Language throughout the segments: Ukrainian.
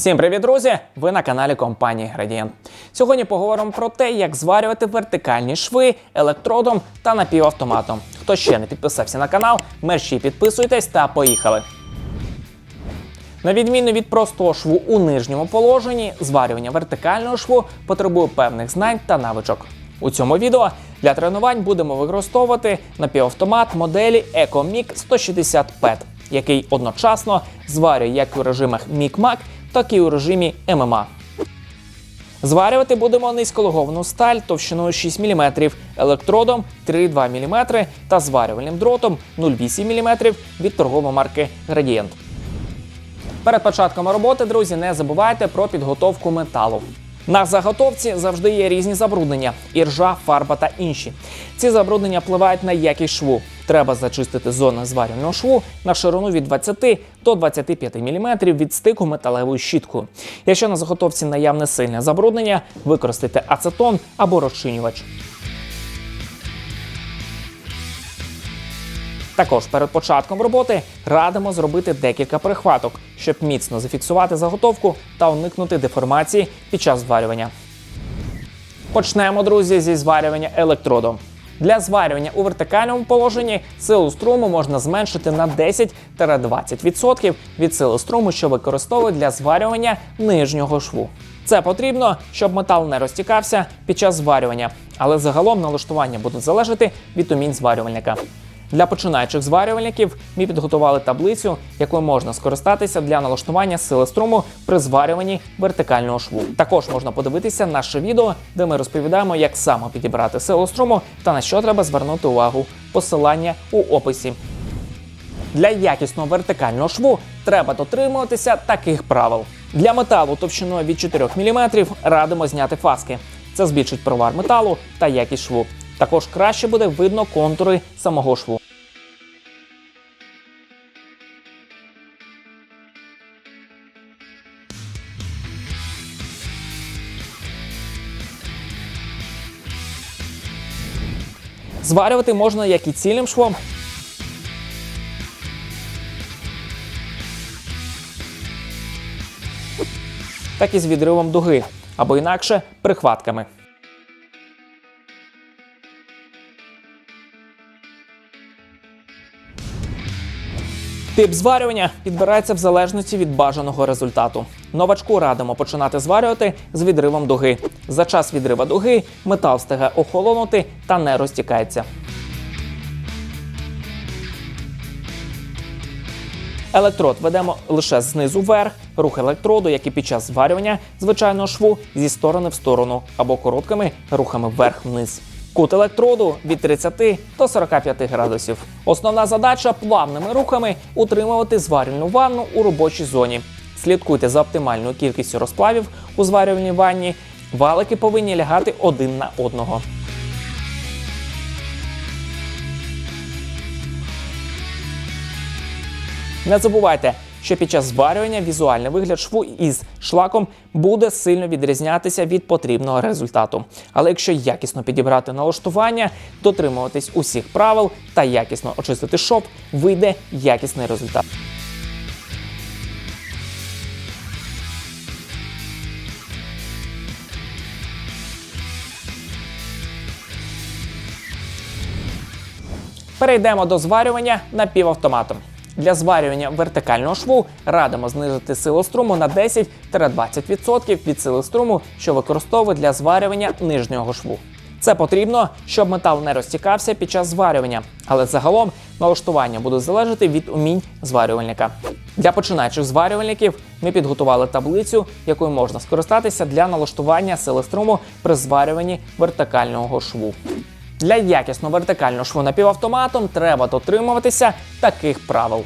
Всім привіт, друзі! Ви на каналі компанії Gradient. Сьогодні поговоримо про те, як зварювати вертикальні шви електродом та напівавтоматом. Хто ще не підписався на канал, мерщі підписуйтесь та поїхали. На відміну від простого шву у нижньому положенні, зварювання вертикального шву потребує певних знань та навичок. У цьому відео для тренувань будемо використовувати напівавтомат моделі EcoMic 160 PET, який одночасно зварює як у режимах MIG-MAG, так і у режимі ММА. Зварювати будемо низькологовну сталь товщиною 6 мм, електродом 3,2 мм та зварювальним дротом 0,8 мм від торгової марки Gradient. Перед початком роботи, друзі, не забувайте про підготовку металу. На заготовці завжди є різні забруднення: іржа, фарба та інші. Ці забруднення впливають на якість шву. Треба зачистити зони зварювального шву на ширину від 20 до 25 мм від стику металевою щіткою. Якщо на заготовці наявне сильне забруднення, використайте ацетон або розчинювач. Також перед початком роботи радимо зробити декілька прихваток, щоб міцно зафіксувати заготовку та уникнути деформації під час зварювання. Почнемо, друзі, зі зварювання електродом. Для зварювання у вертикальному положенні силу струму можна зменшити на 10-20% від сили струму, що використовують для зварювання нижнього шву. Це потрібно, щоб метал не розтікався під час зварювання, але загалом налаштування будуть залежати від умінь зварювальника. Для починаючих зварювальників ми підготували таблицю, якою можна скористатися для налаштування сили струму при зварюванні вертикального шву. Також можна подивитися наше відео, де ми розповідаємо, як саме підібрати силу струму та на що треба звернути увагу. Посилання у описі. Для якісного вертикального шву треба дотримуватися таких правил. Для металу товщиною від 4 мм радимо зняти фаски. Це збільшить провар металу та якість шву. Також краще буде видно контури самого шву. Зварювати можна як і цільним швом, так і з відривом дуги, або інакше прихватками. Тип зварювання підбирається в залежності від бажаного результату. Новачку радимо починати зварювати з відривом дуги. За час відрива дуги метал встигає охолонути та не розтікається. Електрод ведемо лише знизу вверх, рух електроду, як і під час зварювання звичайного шву зі сторони в сторону або короткими рухами вверх-вниз. Кут електроду від 30 до 45 градусів. Основна задача плавними рухами утримувати зварювальну ванну у робочій зоні. Слідкуйте за оптимальною кількістю розплавів у зварювальній ванні. Валики повинні лягати один на одного. Не забувайте, що під час зварювання візуальний вигляд шву із шлаком буде сильно відрізнятися від потрібного результату. Але якщо якісно підібрати налаштування, дотримуватись усіх правил та якісно очистити шов, вийде якісний результат. Перейдемо до зварювання напівавтоматом. Для зварювання вертикального шву радимо знизити силу струму на 10-20% від сили струму, що використовують для зварювання нижнього шву. Це потрібно, щоб метал не розтікався під час зварювання, але загалом налаштування буде залежати від умінь зварювальника. Для починаючих зварювальників ми підготували таблицю, якою можна скористатися для налаштування сили струму при зварюванні вертикального шву. Для якісного вертикального шву напівавтоматом треба дотримуватися таких правил.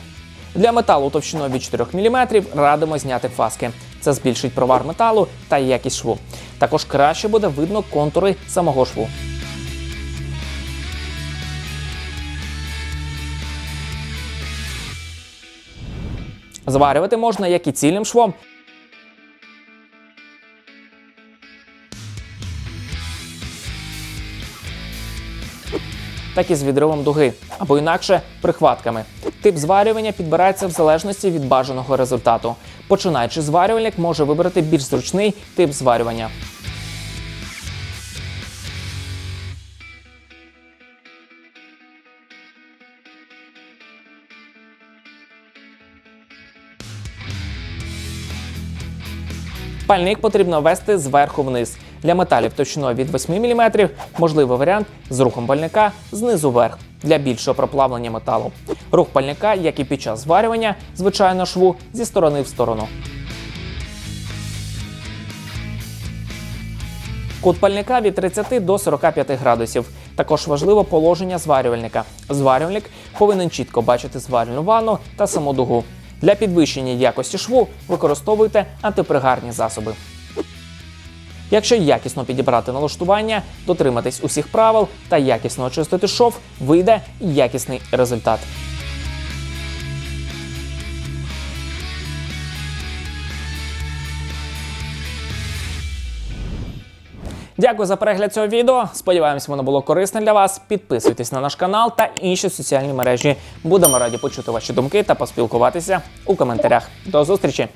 Для металу товщиною від 4 мм радимо зняти фаски. Це збільшить провар металу та якість шву. Також краще буде видно контури самого шву. Зварювати можна як і цільним швом, так і з відривом дуги, або інакше прихватками. Тип зварювання підбирається в залежності від бажаного результату. Починаючи зварювальник може вибрати більш зручний тип зварювання. Пальник потрібно вести зверху вниз. Для металів товщиною від 8 мм можливий варіант з рухом пальника знизу вверх для більшого проплавлення металу. Рух пальника, як і під час зварювання, звичайно шву зі сторони в сторону. Кут пальника від 30 до 45 градусів. Також важливо положення зварювальника. Зварювальник повинен чітко бачити зварювальну ванну та саму дугу. Для підвищення якості шву використовуйте антипригарні засоби. Якщо якісно підібрати налаштування, дотриматись усіх правил та якісно очистити шов, вийде якісний результат. Дякую за перегляд цього відео. Сподіваємось, воно було корисне для вас. Підписуйтесь на наш канал та інші соціальні мережі. Будемо раді почути ваші думки та поспілкуватися у коментарях. До зустрічі!